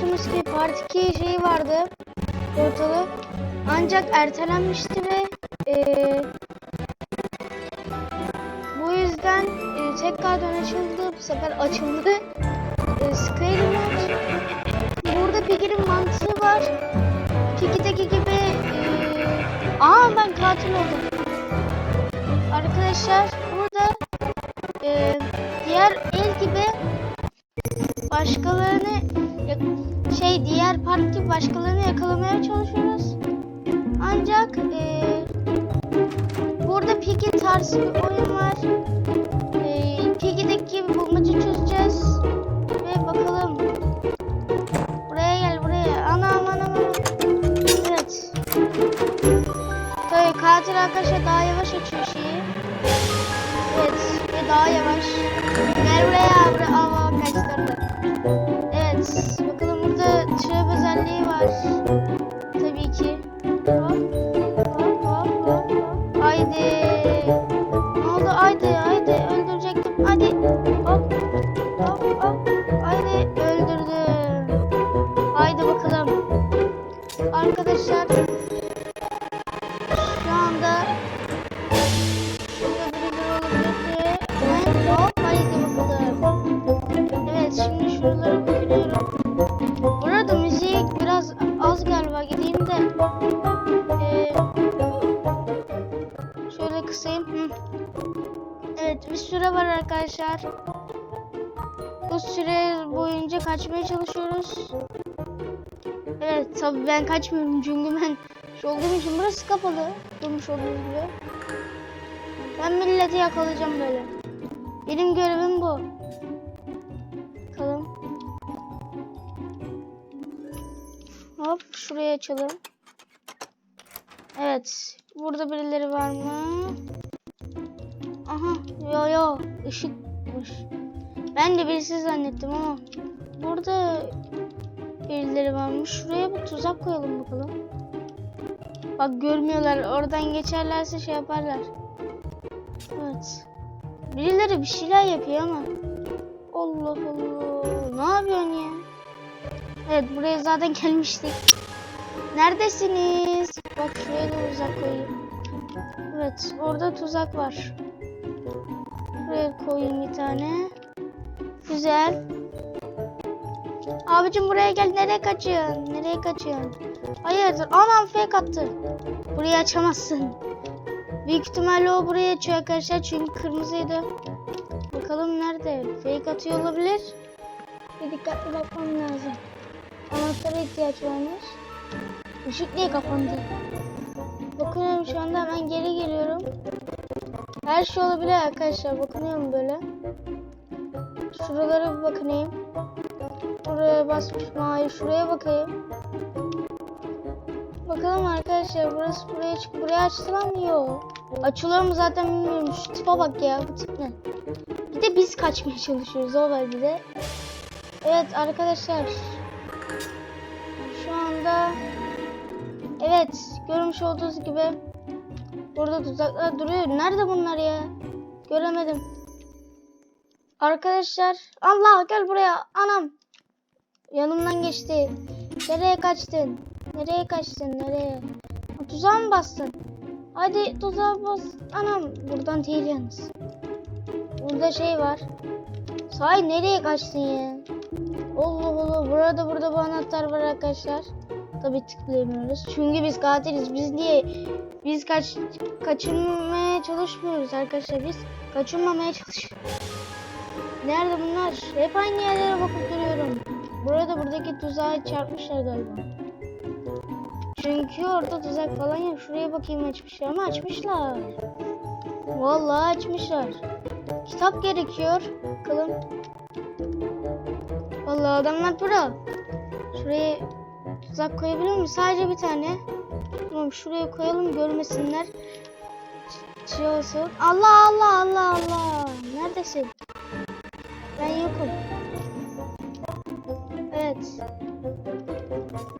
Part 2 şeyi vardı. Portalı. Ancak ertelenmişti ve eee, bu yüzden eee, tekrardan açıldı. Bu sefer açıldı. Eee Scary Mode. Burada Piggy'nin mantığı var. Piggy'deki gibi eee Aa ben katil oldum. Arkadaşlar burada eee, diğer el gibi başkalarını şey diğer park başkalarını yakalamaya çalışıyoruz. Ancak eee, burada Piggy tarzı bir oyun var. Eee Piggy'deki gibi bulmaca çözeceğiz. Ve bakalım. Buraya gel buraya. Anam anam anam. Evet. Tabii katil arkadaşlar daha yavaş açıyor şeyi. Evet ve daha yavaş. Gel buraya buraya. Aa kaçtırdı. Arkadaşlar. Bu süre boyunca kaçmaya çalışıyoruz. Evet tabii ben kaçmıyorum çünkü ben olduğum için burası kapalı. Durmuş olduğunuz gibi. Ben milleti yakalayacağım böyle. Benim görevim bu. Bakalım. Hop şuraya açalım. Evet. Burada birileri var mı? Aha. Yo yo. Işıkmış. Ben de birisi zannettim ama. Burada birileri varmış. Şuraya bir tuzak koyalım bakalım. Bak görmüyorlar. Oradan geçerlerse şey yaparlar. Evet. Birileri bir şeyler yapıyor ama. Allah Allah. Ne yapıyorsun ya? Evet buraya zaten gelmiştik. Neredesiniz? Bak şuraya da tuzak koyayım. Evet orada tuzak var. Buraya koyayım bir tane. Güzel. Abicim buraya gel. Nereye kaçıyorsun? Nereye kaçıyorsun? Hayırdır? Anam fake attı. Burayı açamazsın. Büyük ihtimalle o buraya açıyor arkadaşlar. Çünkü kırmızıydı. Bakalım nerede? Fake atıyor olabilir. Bir dikkatli bakmam lazım. Anahtara ihtiyaç varmış. Işık niye kapandı? Bakıyorum şu anda hemen geri geliyorum. Her şey olabilir arkadaşlar. Bakınıyorum böyle. Şuralara bir bakınayım. Buraya basmış mı? Hayır. Şuraya bakayım. Bakalım arkadaşlar. Burası buraya çık. Buraya açtılar. Açılıyor mu zaten bilmiyorum. Şu tipe bak ya. Bu tip ne? Bir de biz kaçmaya çalışıyoruz. O var bir de. Evet arkadaşlar. Şu anda Evet. Görmüş olduğunuz gibi burada tuzaklar duruyor. Nerede bunlar ya? Göremedim. Arkadaşlar Allah gel buraya anam. Yanımdan geçti. Nereye kaçtın? Nereye kaçtın? Nereye? Tuzağa mı bastın? Hadi tuzağa bas. Anam buradan değil yalnız. Burada şey var. Sahi nereye kaçtın ya? Allah Allah burada burada bu anahtar var arkadaşlar tabi tıklayamıyoruz çünkü biz katiliz biz niye biz kaç kaçırmaya çalışmıyoruz arkadaşlar biz kaçırmamaya çalışıyoruz Nerede bunlar? Hep aynı yerlere bakıp duruyorum. Burada buradaki tuzağa çarpmışlar galiba. Çünkü orada tuzak falan yok. Şuraya bakayım açmışlar ama açmışlar. Vallahi açmışlar. Kitap gerekiyor. Bakalım. Vallahi adamlar pro. Şuraya tuzak koyabilir miyim? Sadece bir tane. Tamam şuraya koyalım görmesinler. Şey olsun. Allah Allah Allah Allah. Neredesin? Ben yokum. Evet.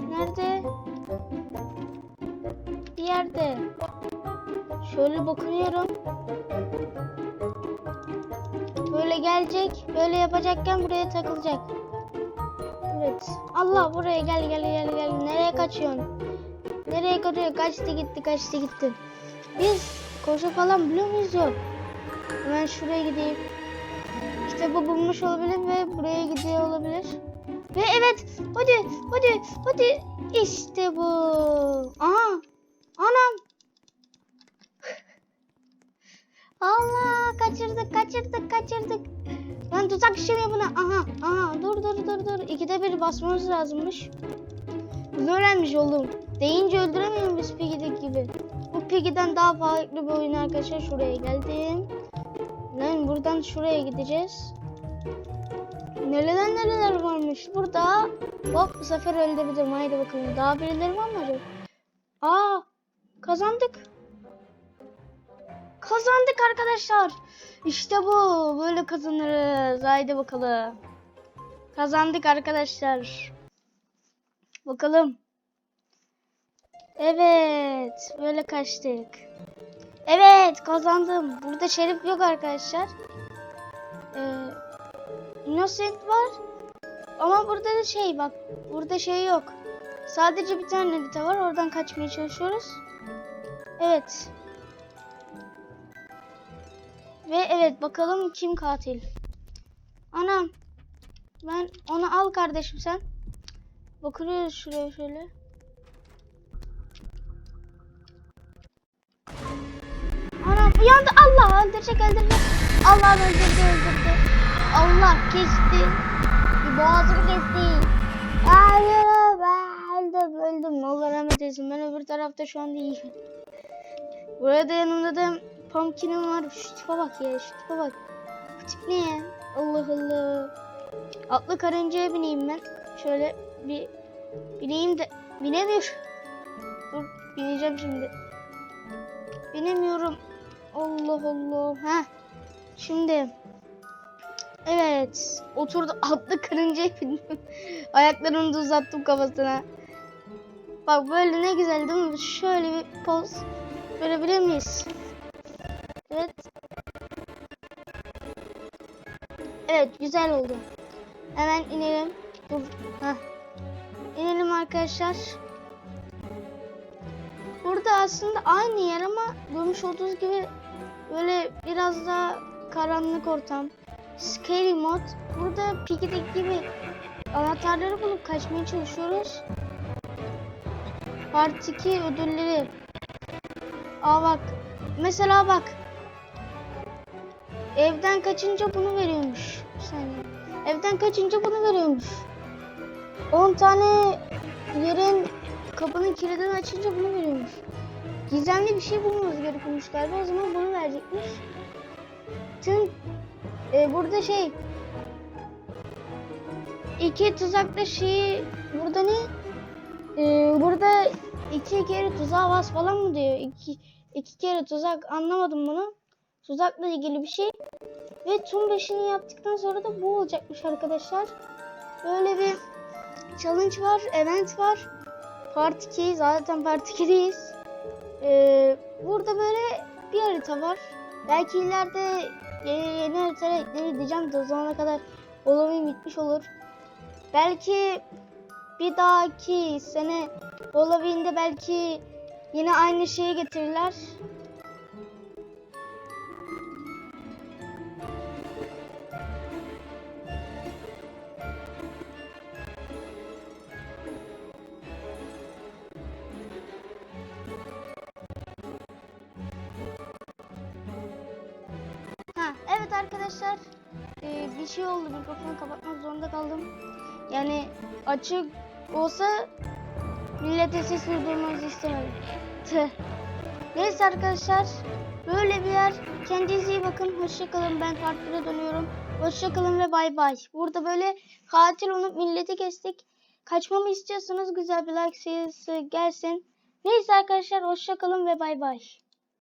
Nerede? Bir yerde. Şöyle bakıyorum. Böyle gelecek. Böyle yapacakken buraya takılacak. Evet. Allah buraya gel gel gel gel. Nereye kaçıyorsun? Nereye kaçıyor? Kaçtı gitti kaçtı gitti. Biz koşu falan biliyor muyuz yok. Hemen şuraya gideyim. İşte bu bulmuş olabilir ve buraya gidiyor olabilir. Ve evet hadi hadi hadi işte bu. Aha anam. Allah kaçırdık kaçırdık kaçırdık. Ben tuzak işlemi buna. Aha aha dur dur dur dur. İkide bir basmamız lazımmış. Bunu öğrenmiş oldum. Deyince öldüremiyorum biz Piggy'deki gibi. Bu Piggy'den daha farklı bir oyun arkadaşlar. Şuraya geldim. Lan buradan şuraya gideceğiz. Nereler nereler varmış burada. Hop bu sefer öldürdüm. Haydi bakalım. Daha birileri var mı acaba? Aa kazandık. Kazandık arkadaşlar. İşte bu. Böyle kazanırız. Haydi bakalım. Kazandık arkadaşlar. Bakalım. Evet. Böyle kaçtık. Evet kazandım. Burada şerif yok arkadaşlar. Ee, Innocent var. Ama burada da şey bak. Burada şey yok. Sadece bir tane harita var. Oradan kaçmaya çalışıyoruz. Evet. Ve evet bakalım kim katil. Anam. Ben onu al kardeşim sen. Bakıyoruz şuraya şöyle. Anam uyandı. Allah öldürecek öldürecek. Allah öldürdü öldürdü. Allah kesti. Bir boğazımı kesti. Hayır öldüm öldüm. Allah rahmet eylesin. Ben öbür tarafta şu anda iyiyim. Burada yanımda da pumpkin'im var. Şu tipe bak ya şu tipe bak. Bu tip ne ya? Allah Allah. Atlı karıncaya bineyim ben. Şöyle bir bineyim de binemiyorum. Dur bineceğim şimdi. Binemiyorum. Allah Allah. Ha. Şimdi. Evet. Oturdu atlı karıncaya bindim. Ayaklarımı da uzattım kafasına. Bak böyle ne güzel değil mi? Şöyle bir poz verebilir miyiz? Evet. Evet güzel oldu. Hemen inelim. Dur. Heh. İnelim arkadaşlar. Burada aslında aynı yer ama görmüş olduğunuz gibi böyle biraz daha karanlık ortam. Scary mod. Burada Piggy'deki gibi anahtarları bulup kaçmaya çalışıyoruz. Part 2 ödülleri. Aa bak. Mesela bak. Evden kaçınca bunu veriyormuş. Bir saniye. Evden kaçınca bunu veriyormuş. 10 tane yerin kapının kilidini açınca bunu veriyormuş. Gizemli bir şey bulmamız gerekiyormuş galiba. O zaman bunu verecekmiş. Tüm e, burada şey iki tuzakta şeyi burada ne? E, burada iki kere tuzağa bas falan mı diyor? İki, iki kere tuzak anlamadım bunu. Tuzakla ilgili bir şey. Ve tüm beşini yaptıktan sonra da bu olacakmış arkadaşlar. Böyle bir challenge var, event var. Part 2, zaten Part 2'deyiz. Ee, burada böyle bir harita var. Belki ileride yeni, yeni haritalar eklenir diyeceğim de o zamana kadar Halloween bitmiş olur. Belki bir dahaki sene Halloween'de belki yine aynı şeyi getirirler. Arkadaşlar ee, bir şey oldu mikrofonu kapatmak zorunda kaldım. Yani açık olsa millete sesini duymanızı istemedim. Tüh. Neyse arkadaşlar böyle bir yer. Kendinize iyi bakın. Hoşçakalın. Ben part 1'e dönüyorum. Hoşçakalın ve bay bay. Burada böyle katil olup milleti kestik. Kaçmamı istiyorsanız güzel bir like sayısı gelsin. Neyse arkadaşlar hoşçakalın ve bay bay.